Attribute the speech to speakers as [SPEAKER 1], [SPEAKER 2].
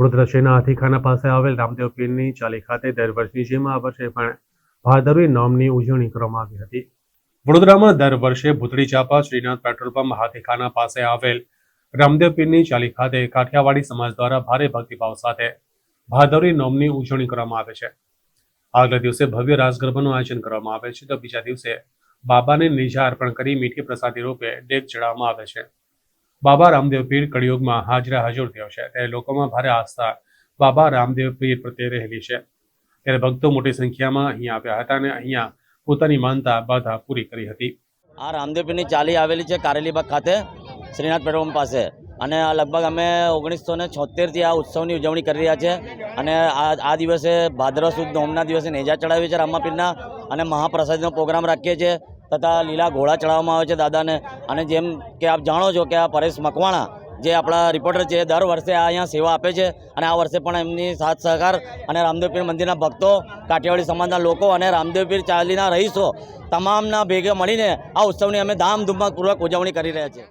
[SPEAKER 1] વડોદરા હાથીખાના પાસે આવેલ રામદેવ પીરની ચાલી ખાતે દર વર્ષની જેમ આ વર્ષે પણ ભાદરવી નોમની ઉજવણી કરવામાં આવી હતી. વડોદરામાં દર વર્ષે ભૂતળી ચાપા શ્રીનાથ પેટ્રોલ પંપ હાથીખાના પાસે આવેલ રામદેવ પીરની ચાલી ખાતે કાઠિયાવાડી સમાજ દ્વારા ભારે ભક્તિભાવ સાથે ભાદરવી નોમની ઉજવણી કરવામાં આવે છે. આગલા દિવસે ભવ્ય રાસગરબાનું આયોજન કરવામાં આવે છે તો બીજા દિવસે બાબાને નિજા અર્પણ કરી મીઠી પ્રસાદી રૂપે ડેક ચડાવવામાં આવે છે. બાબા રામદેવ પીર કળિયુગમાં હાજરા હજુર થયો છે. ત્યારે લોકોમાં ભારે આસ્થા બાબા રામદેવ પીર પ્રત્યે રહેલી છે. ત્યારે ભક્તો મોટી સંખ્યામાં અહીંયા આવ્યા હતા અને અહીંયા પોતાની માનતા બાધા પૂરી કરી હતી.
[SPEAKER 2] આ રામદેવ પીરની ચાલી આવેલી છે કારેલીબાગ ખાતે, શ્રીનાથ પેટ્રોલ પાસે. અને લગભગ અમે ઓગણીસો ને છોતેરથી આ ઉત્સવની ઉજવણી કરી રહ્યા છે. અને આ આ દિવસે ભાદરવા સુદ નોમના દિવસે નેજા ચડાવીએ છીએ રામાપીરના અને મહાપ્રસાદનો પ્રોગ્રામ રાખીએ છીએ. તથા લીલા ઘોડા ચડાવવામાં આવે છે દાદાને. અને જેમ કે આપ જાણો છો કે આ પરેશ મકવાણા, જે આપણા રિપોર્ટર છે, દર વર્ષે આ અહીંયા સેવા આપે છે. અને આ વર્ષે પણ એમની સાથ સહકાર અને રામદેવપીર મંદિરના ભક્તો, કાઠિયાવાડી સમાજના લોકો અને રામદેવપીર ચાલીના રહીશો, તમામના ભેગે મળીને આ ઉત્સવની અમે ધામધૂમપૂર્વક ઉજવણી કરી રહ્યા છીએ.